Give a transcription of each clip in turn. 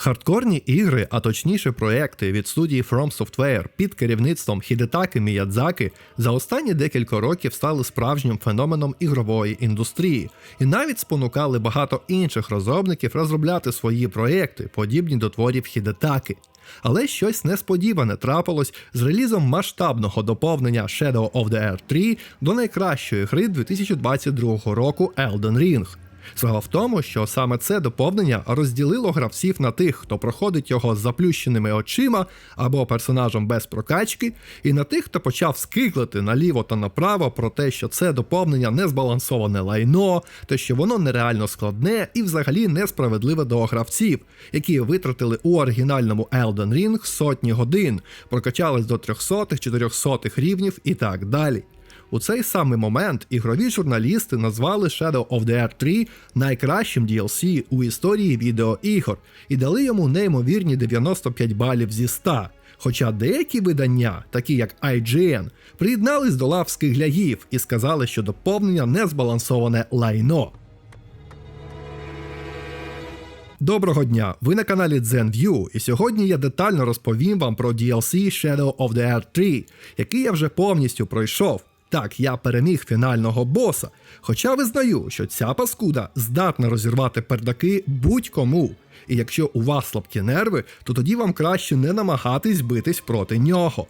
Хардкорні ігри, а точніше проекти від студії From Software під керівництвом Хідетаки Міядзаки за останні декілька років стали справжнім феноменом ігрової індустрії і навіть спонукали багато інших розробників розробляти свої проекти, подібні до творів Хідетаки. Але щось несподіване трапилось з релізом масштабного доповнення Shadow of the Earth 3 до найкращої гри 2022 року Elden Ring. Справа в тому, що саме це доповнення розділило гравців на тих, хто проходить його з заплющеними очима або персонажем без прокачки, і на тих, хто почав скиклити наліво та направо про те, що це доповнення не збалансоване лайно, те, що воно нереально складне і взагалі несправедливе до гравців, які витратили у оригінальному Elden Ring сотні годин, прокачались до 300-400 рівнів і так далі. У цей самий момент ігрові журналісти назвали Shadow of the Earth 3 найкращим DLC у історії відеоігор і дали йому неймовірні 95 балів зі 100. Хоча деякі видання, такі як IGN, приєднались до лав скиглягів і сказали, що доповнення не збалансоване лайно. Доброго дня! Ви на каналі ZenView, і сьогодні я детально розповім вам про DLC Shadow of the Earth 3, який я вже повністю пройшов. Так, я переміг фінального боса, хоча визнаю, що ця паскуда здатна розірвати пердаки будь-кому. І якщо у вас слабкі нерви, то тоді вам краще не намагатись битись проти нього.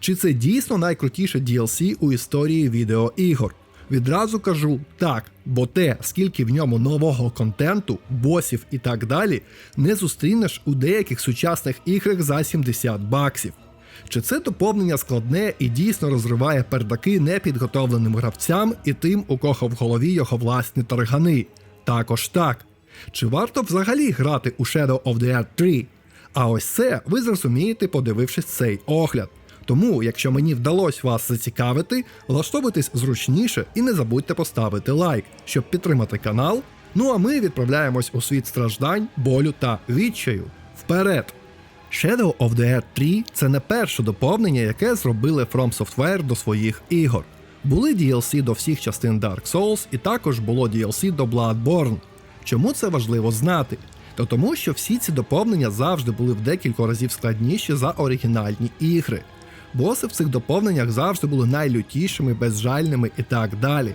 Чи це дійсно найкрутіше DLC у історії відеоігор? Відразу кажу так, бо те, скільки в ньому нового контенту, босів і так далі, не зустрінеш у деяких сучасних іграх за 70 баксів. Чи це доповнення складне і дійсно розриває пердаки непідготовленим гравцям і тим, у кого в голові його власні таргани? Також так. Чи варто взагалі грати у Shadow of the Earth 3? А ось це ви зрозумієте, подивившись цей огляд. Тому, якщо мені вдалося вас зацікавити, влаштовуйтесь зручніше і не забудьте поставити лайк, щоб підтримати канал. Ну а ми відправляємось у світ страждань, болю та відчаю. Вперед! Shadow of the Earth 3 це не перше доповнення, яке зробили From Software до своїх ігор. Були DLC до всіх частин Dark Souls, і також було DLC до Bloodborne. Чому це важливо знати? То тому, що всі ці доповнення завжди були в декілька разів складніші за оригінальні ігри. Боси в цих доповненнях завжди були найлютішими, безжальними і так далі.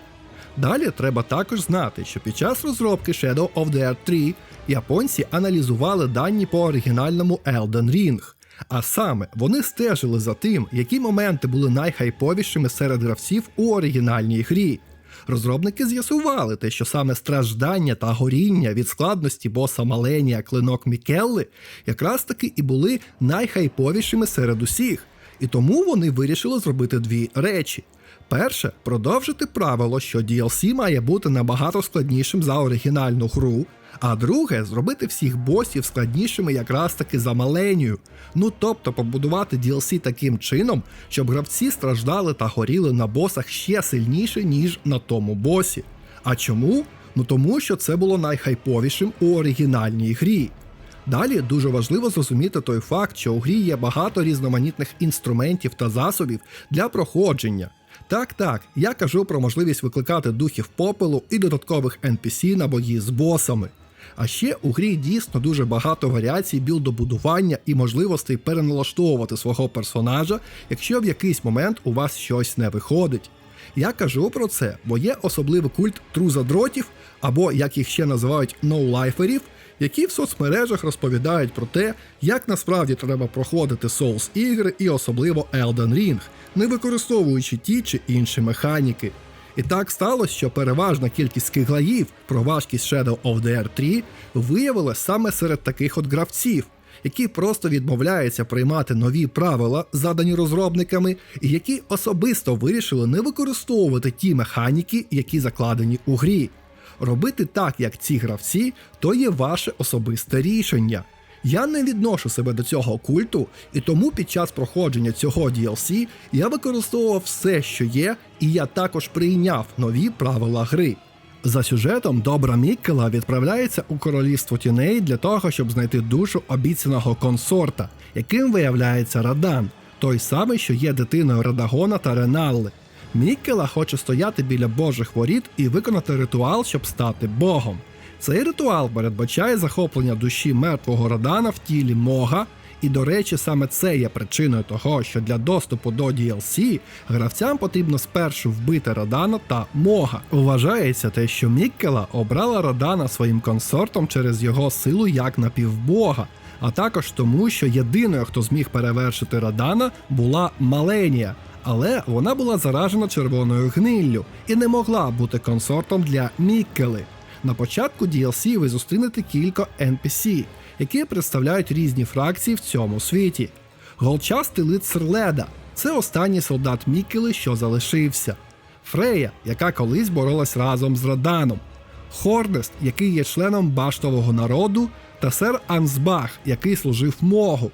Далі треба також знати, що під час розробки Shadow of the Earth 3 японці аналізували дані по оригінальному Elden Ring. А саме вони стежили за тим, які моменти були найхайповішими серед гравців у оригінальній грі. Розробники з'ясували те, що саме страждання та горіння від складності боса Маленія клинок Мікелли якраз таки і були найхайповішими серед усіх, і тому вони вирішили зробити дві речі. Перше, продовжити правило, що DLC має бути набагато складнішим за оригінальну гру. А друге, зробити всіх босів складнішими якраз таки за маленію. Ну тобто побудувати DLC таким чином, щоб гравці страждали та горіли на босах ще сильніше, ніж на тому босі. А чому? Ну тому що це було найхайповішим у оригінальній грі. Далі дуже важливо зрозуміти той факт, що у грі є багато різноманітних інструментів та засобів для проходження. Так, так, я кажу про можливість викликати духів попелу і додаткових NPC на бої з босами. А ще у грі дійсно дуже багато варіацій білдобудування і можливостей переналаштовувати свого персонажа, якщо в якийсь момент у вас щось не виходить. Я кажу про це, бо є особливий культ трузадротів, або як їх ще називають ноулайферів, які в соцмережах розповідають про те, як насправді треба проходити Souls ігри і особливо Elden Ring, не використовуючи ті чи інші механіки. І так сталося, що переважна кількість киглаїв про важкість Shadow of the Earth 3 виявилася саме серед таких от гравців, які просто відмовляються приймати нові правила, задані розробниками, і які особисто вирішили не використовувати ті механіки, які закладені у грі. Робити так, як ці гравці, то є ваше особисте рішення. Я не відношу себе до цього культу, і тому під час проходження цього DLC я використовував все, що є, і я також прийняв нові правила гри. За сюжетом добра Міккела відправляється у королівство тіней для того, щоб знайти душу обіцяного консорта, яким виявляється Радан, той самий, що є дитиною Радагона та Реналли. Міккела хоче стояти біля божих воріт і виконати ритуал, щоб стати богом. Цей ритуал передбачає захоплення душі мертвого Радана в тілі Мога. І, до речі, саме це є причиною того, що для доступу до DLC гравцям потрібно спершу вбити Радана та Мога. Вважається те, що Міккела обрала Радана своїм консортом через його силу як напівбога, а також тому, що єдиною, хто зміг перевершити Радана, була Маленія. Але вона була заражена червоною гниллю і не могла бути консортом для Міккели. На початку DLC ви зустрінете кілька NPC, які представляють різні фракції в цьому світі. Голчастий лицар Леда це останній солдат Міккели, що залишився. Фрея, яка колись боролась разом з Раданом. Хорнест, який є членом баштового народу, та сер Ансбах, який служив Могу.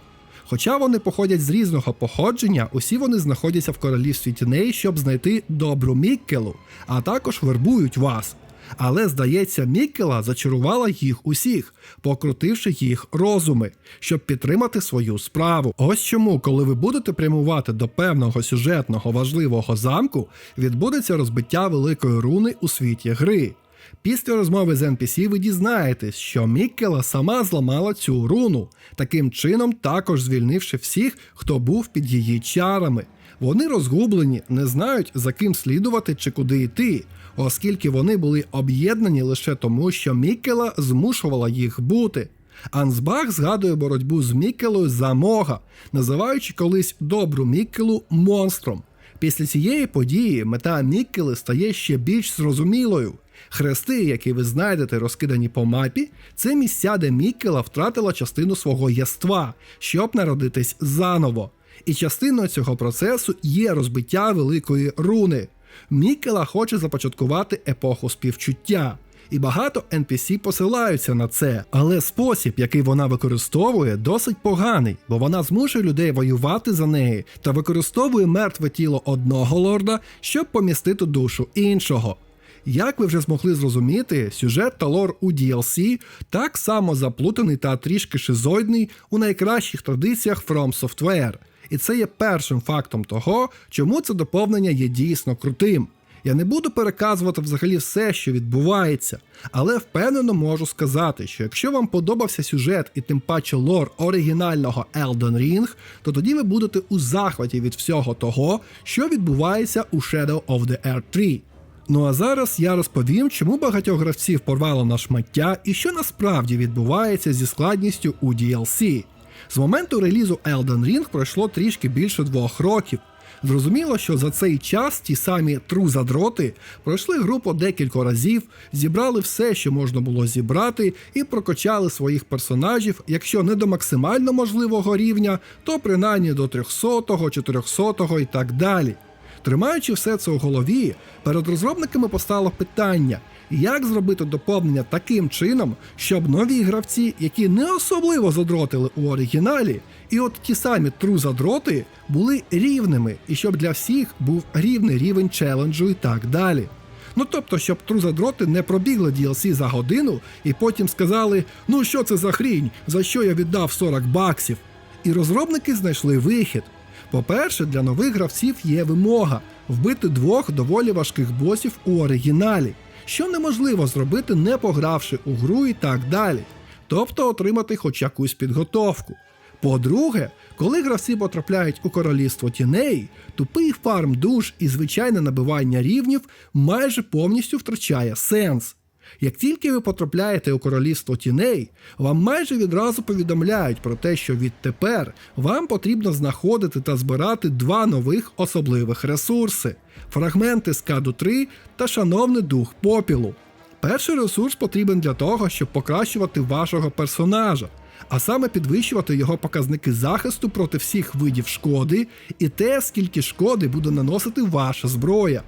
Хоча вони походять з різного походження, усі вони знаходяться в королівстві тіней, щоб знайти добру Міккелу, а також вербують вас. Але, здається, Міккела зачарувала їх усіх, покрутивши їх розуми, щоб підтримати свою справу. Ось чому, коли ви будете прямувати до певного сюжетного важливого замку, відбудеться розбиття великої руни у світі гри. Після розмови з NPC ви дізнаєтесь, що Міккела сама зламала цю руну, таким чином також звільнивши всіх, хто був під її чарами. Вони розгублені, не знають, за ким слідувати чи куди йти, оскільки вони були об'єднані лише тому, що Міккела змушувала їх бути. Ансбах згадує боротьбу з Міккелою за Мога, називаючи колись добру Міккелу монстром. Після цієї події мета Міккели стає ще більш зрозумілою. Хрести, які ви знайдете розкидані по мапі, це місця, де Міккела втратила частину свого єства, щоб народитись заново. І частиною цього процесу є розбиття великої руни. Міккела хоче започаткувати епоху співчуття. І багато NPC посилаються на це, але спосіб, який вона використовує, досить поганий, бо вона змушує людей воювати за неї та використовує мертве тіло одного лорда, щоб помістити душу іншого. Як ви вже змогли зрозуміти, сюжет та лор у DLC так само заплутаний та трішки шизоїдний у найкращих традиціях From Software. І це є першим фактом того, чому це доповнення є дійсно крутим. Я не буду переказувати взагалі все, що відбувається, але впевнено можу сказати, що якщо вам подобався сюжет і тим паче лор оригінального Elden Ring, то тоді ви будете у захваті від всього того, що відбувається у Shadow of the Earth 3. Ну а зараз я розповім, чому багатьох гравців порвало на шмаття і що насправді відбувається зі складністю у DLC. З моменту релізу Elden Ring пройшло трішки більше двох років. Зрозуміло, що за цей час ті самі тру-задроти пройшли групу декілька разів, зібрали все, що можна було зібрати, і прокачали своїх персонажів, якщо не до максимально можливого рівня, то принаймні до 300, 400 і так далі. Тримаючи все це у голові, перед розробниками постало питання, як зробити доповнення таким чином, щоб нові гравці, які не особливо задротили у оригіналі, і от ті самі тру задроти були рівними, і щоб для всіх був рівний рівень челенджу і так далі. Ну тобто, щоб трузадроти не пробігли DLC за годину і потім сказали, ну що це за хрінь, за що я віддав 40 баксів. І розробники знайшли вихід. По-перше, для нових гравців є вимога вбити двох доволі важких босів у оригіналі, що неможливо зробити, не погравши у гру і так далі, тобто отримати хоч якусь підготовку. По-друге, коли гравці потрапляють у королівство тіней, тупий фарм душ і звичайне набивання рівнів майже повністю втрачає сенс. Як тільки ви потрапляєте у королівство тіней, вам майже відразу повідомляють про те, що відтепер вам потрібно знаходити та збирати два нових особливих ресурси: фрагменти скаду 3 та шановний дух попілу. Перший ресурс потрібен для того, щоб покращувати вашого персонажа, а саме підвищувати його показники захисту проти всіх видів шкоди і те, скільки шкоди буде наносити ваша зброя.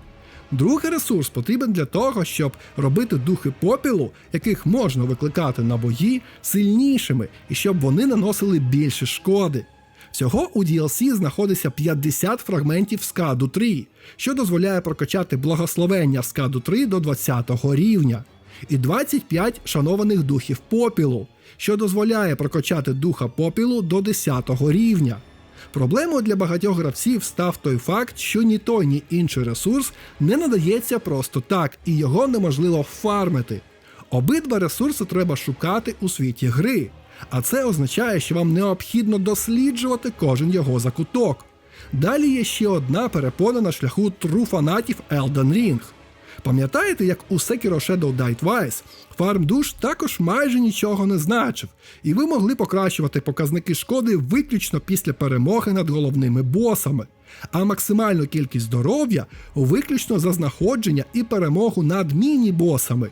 Другий ресурс потрібен для того, щоб робити духи попілу, яких можна викликати на бої, сильнішими і щоб вони наносили більше шкоди. Всього у DLC знаходиться 50 фрагментів скаду 3, що дозволяє прокачати благословення скаду 3 до 20 рівня, і 25 шанованих духів попілу, що дозволяє прокачати духа попілу до 10 рівня. Проблемою для багатьох гравців став той факт, що ні той, ні інший ресурс не надається просто так, і його неможливо фармити. Обидва ресурси треба шукати у світі гри, а це означає, що вам необхідно досліджувати кожен його закуток. Далі є ще одна перепона на шляху тру фанатів Elden Ring. Пам'ятаєте, як у Sekiro Shadow Die Twice фармдуш також майже нічого не значив, і ви могли покращувати показники шкоди виключно після перемоги над головними босами, а максимальну кількість здоров'я виключно за знаходження і перемогу над міні-босами.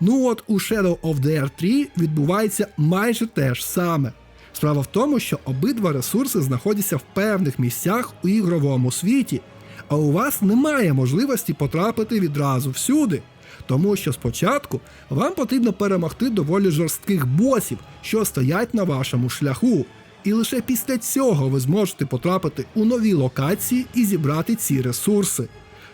Ну от у Shadow of the Air 3 відбувається майже те ж саме. Справа в тому, що обидва ресурси знаходяться в певних місцях у ігровому світі, а у вас немає можливості потрапити відразу всюди. Тому що спочатку вам потрібно перемогти доволі жорстких босів, що стоять на вашому шляху. І лише після цього ви зможете потрапити у нові локації і зібрати ці ресурси.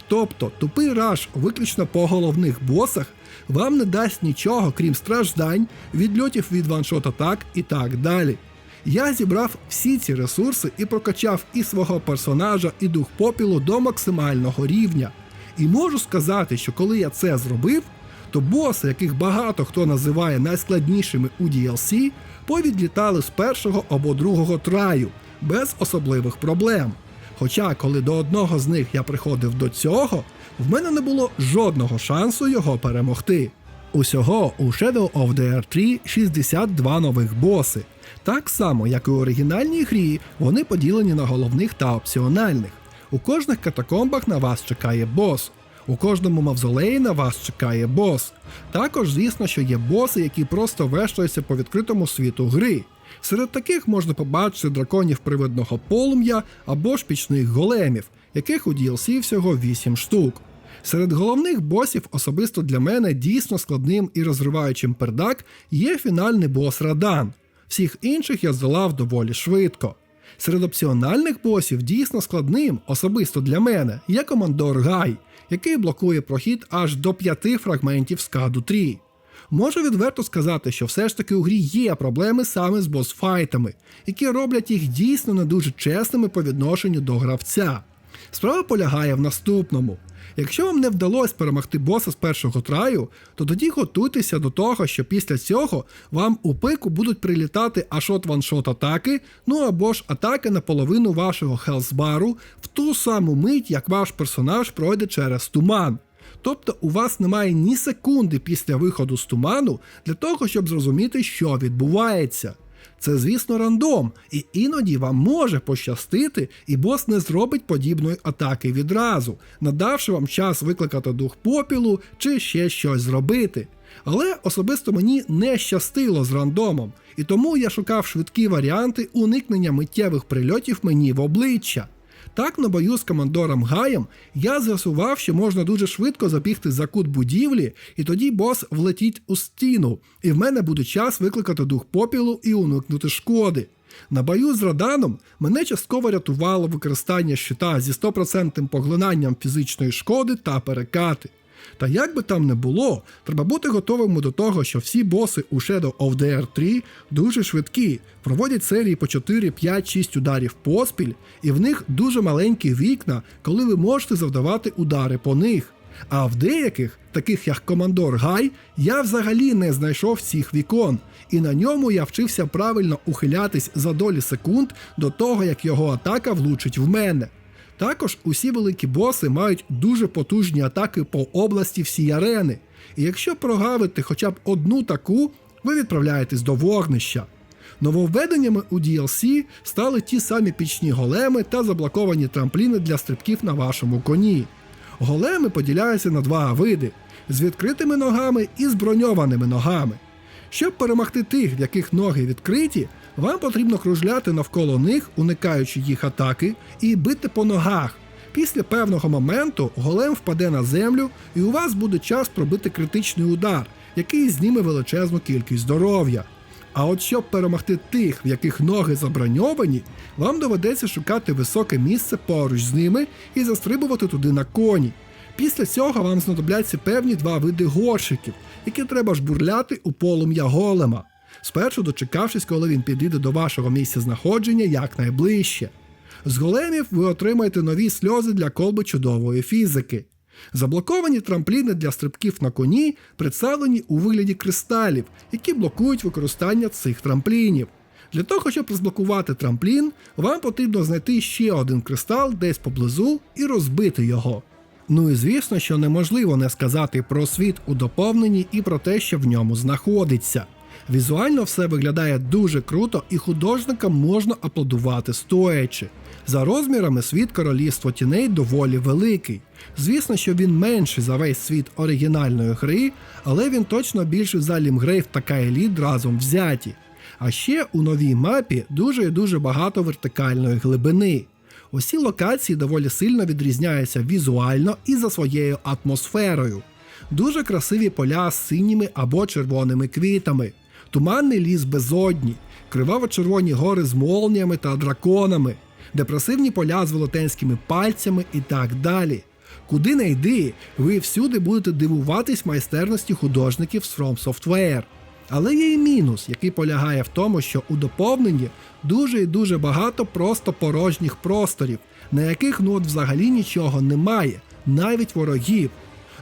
Тобто тупий раш виключно по головних босах вам не дасть нічого, крім страждань, відльотів від ваншот атак і так далі. Я зібрав всі ці ресурси і прокачав і свого персонажа, і дух попілу до максимального рівня. І можу сказати, що коли я це зробив, то боси, яких багато хто називає найскладнішими у DLC, повідлітали з першого або другого траю без особливих проблем. Хоча, коли до одного з них я приходив до цього, в мене не було жодного шансу його перемогти. Усього у Shadow of the Air 3 62 нових боси. Так само, як і у оригінальній грі, вони поділені на головних та опціональних. У кожних катакомбах на вас чекає бос. У кожному мавзолеї на вас чекає бос. Також, звісно, що є боси, які просто вештаються по відкритому світу гри. Серед таких можна побачити драконів привидного полум'я або ж пічних големів, яких у DLC всього 8 штук. Серед головних босів, особисто для мене, дійсно складним і розриваючим пердак є фінальний бос Радан. Всіх інших я здолав доволі швидко. Серед опціональних босів дійсно складним, особисто для мене, є командор Гай, який блокує прохід аж до п'яти фрагментів скаду 3. Можу відверто сказати, що все ж таки у грі є проблеми саме з босфайтами, які роблять їх дійсно не дуже чесними по відношенню до гравця. Справа полягає в наступному. Якщо вам не вдалося перемогти боса з першого траю, то тоді готуйтеся до того, що після цього вам у пику будуть прилітати ашот ваншот атаки, ну або ж атаки на половину вашого хелсбару в ту саму мить, як ваш персонаж пройде через туман. Тобто у вас немає ні секунди після виходу з туману для того, щоб зрозуміти, що відбувається. Це, звісно, рандом, і іноді вам може пощастити, і бос не зробить подібної атаки відразу, надавши вам час викликати дух попілу чи ще щось зробити. Але особисто мені не щастило з рандомом, і тому я шукав швидкі варіанти уникнення миттєвих прильотів мені в обличчя. Так, на бою з командором Гаєм я з'ясував, що можна дуже швидко забігти за кут будівлі, і тоді бос влетить у стіну, і в мене буде час викликати дух попілу і уникнути шкоди. На бою з Раданом мене частково рятувало використання щита зі 100% поглинанням фізичної шкоди та перекати. Та як би там не було, треба бути готовими до того, що всі боси у Shadow of the Air 3 дуже швидкі, проводять серії по 4, 5, 6 ударів поспіль, і в них дуже маленькі вікна, коли ви можете завдавати удари по них. А в деяких, таких як Командор Гай, я взагалі не знайшов цих вікон, і на ньому я вчився правильно ухилятись за долі секунд до того, як його атака влучить в мене. Також усі великі боси мають дуже потужні атаки по області всі арени. І якщо прогавите хоча б одну таку, ви відправляєтесь до вогнища. Нововведеннями у DLC стали ті самі пічні големи та заблоковані трампліни для стрибків на вашому коні. Големи поділяються на два види: з відкритими ногами і з броньованими ногами. Щоб перемогти тих, в яких ноги відкриті, вам потрібно кружляти навколо них, уникаючи їх атаки, і бити по ногах. Після певного моменту голем впаде на землю, і у вас буде час пробити критичний удар, який зніме величезну кількість здоров'я. А от щоб перемогти тих, в яких ноги заброньовані, вам доведеться шукати високе місце поруч з ними і застрибувати туди на коні. Після цього вам знадобляться певні два види горщиків, які треба жбурляти у полум'я голема. Спершу дочекавшись, коли він підійде до вашого місця знаходження якнайближче. З големів ви отримаєте нові сльози для колби чудової фізики. Заблоковані трампліни для стрибків на коні представлені у вигляді кристалів, які блокують використання цих трамплінів. Для того, щоб розблокувати трамплін, вам потрібно знайти ще один кристал десь поблизу і розбити його. Ну і звісно, що неможливо не сказати про світ у доповненні і про те, що в ньому знаходиться. Візуально все виглядає дуже круто, і художникам можна аплодувати стоячи. За розмірами світ королівства тіней доволі великий. Звісно, що він менший за весь світ оригінальної гри, але він точно більший за Лімгрейв та Каеліт разом взяті. А ще у новій мапі дуже і дуже багато вертикальної глибини. Усі локації доволі сильно відрізняються візуально і за своєю атмосферою. Дуже красиві поля з синіми або червоними квітами, туманний ліс безодні, криваво-червоні гори з молніями та драконами, депресивні поля з велетенськими пальцями і так далі. Куди не йди, ви всюди будете дивуватись майстерності художників з From Software. Але є і мінус, який полягає в тому, що у доповненні дуже і дуже багато просто порожніх просторів, на яких ну от взагалі нічого немає, навіть ворогів.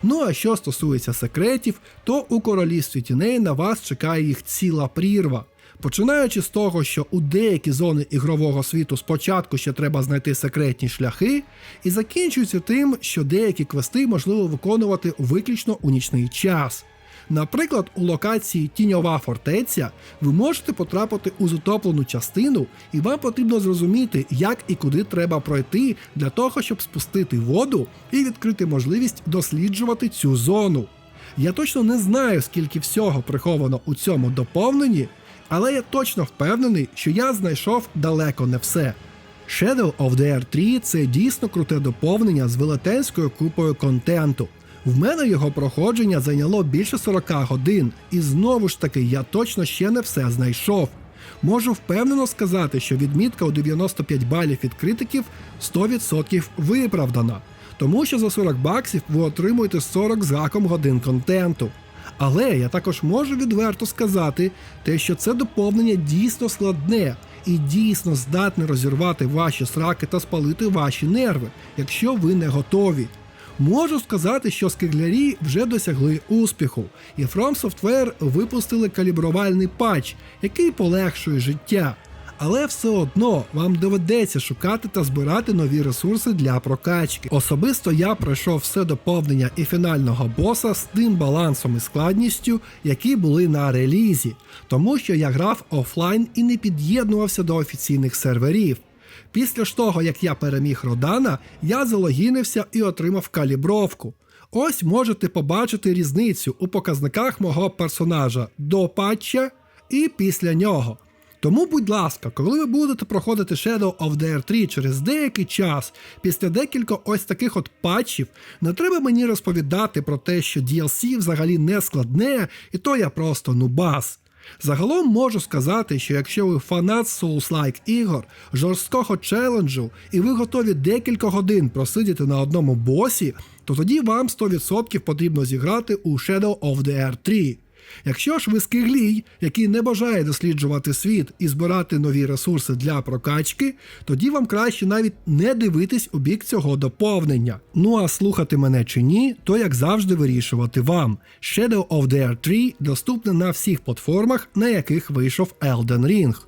Ну а що стосується секретів, то у королівстві тіней на вас чекає їх ціла прірва. Починаючи з того, що у деякі зони ігрового світу спочатку ще треба знайти секретні шляхи, і закінчується тим, що деякі квести можливо виконувати виключно у нічний час. Наприклад, у локації Тіньова фортеця ви можете потрапити у затоплену частину, і вам потрібно зрозуміти, як і куди треба пройти для того, щоб спустити воду і відкрити можливість досліджувати цю зону. Я точно не знаю, скільки всього приховано у цьому доповненні, але я точно впевнений, що я знайшов далеко не все. Shadow of the Air 3 це дійсно круте доповнення з велетенською купою контенту. В мене його проходження зайняло більше 40 годин, і знову ж таки я точно ще не все знайшов. Можу впевнено сказати, що відмітка у 95 балів від критиків 100% виправдана, тому що за 40 баксів ви отримуєте 40 з гаком годин контенту. Але я також можу відверто сказати, те, що це доповнення дійсно складне і дійсно здатне розірвати ваші сраки та спалити ваші нерви, якщо ви не готові. Можу сказати, що скиглярі вже досягли успіху, і From Software випустили калібрувальний патч, який полегшує життя. Але все одно вам доведеться шукати та збирати нові ресурси для прокачки. Особисто я пройшов все доповнення і фінального боса з тим балансом і складністю, які були на релізі, тому що я грав офлайн і не під'єднувався до офіційних серверів. Після ж того, як я переміг Родана, я залогінився і отримав калібровку. Ось можете побачити різницю у показниках мого персонажа до патча і після нього. Тому, будь ласка, коли ви будете проходити Shadow of the Air 3 через деякий час, після декількох ось таких от патчів, не треба мені розповідати про те, що DLC взагалі не складне, і то я просто нубас. Загалом можу сказати, що якщо ви фанат Souls-like ігор, жорсткого челенджу, і ви готові декілька годин просидіти на одному босі, то тоді вам 100% потрібно зіграти у Shadow of the Air 3. Якщо ж ви скиглій, який не бажає досліджувати світ і збирати нові ресурси для прокачки, тоді вам краще навіть не дивитись у бік цього доповнення. Ну а слухати мене чи ні, то як завжди вирішувати вам. Shadow of the Air 3 доступне на всіх платформах, на яких вийшов Elden Ring.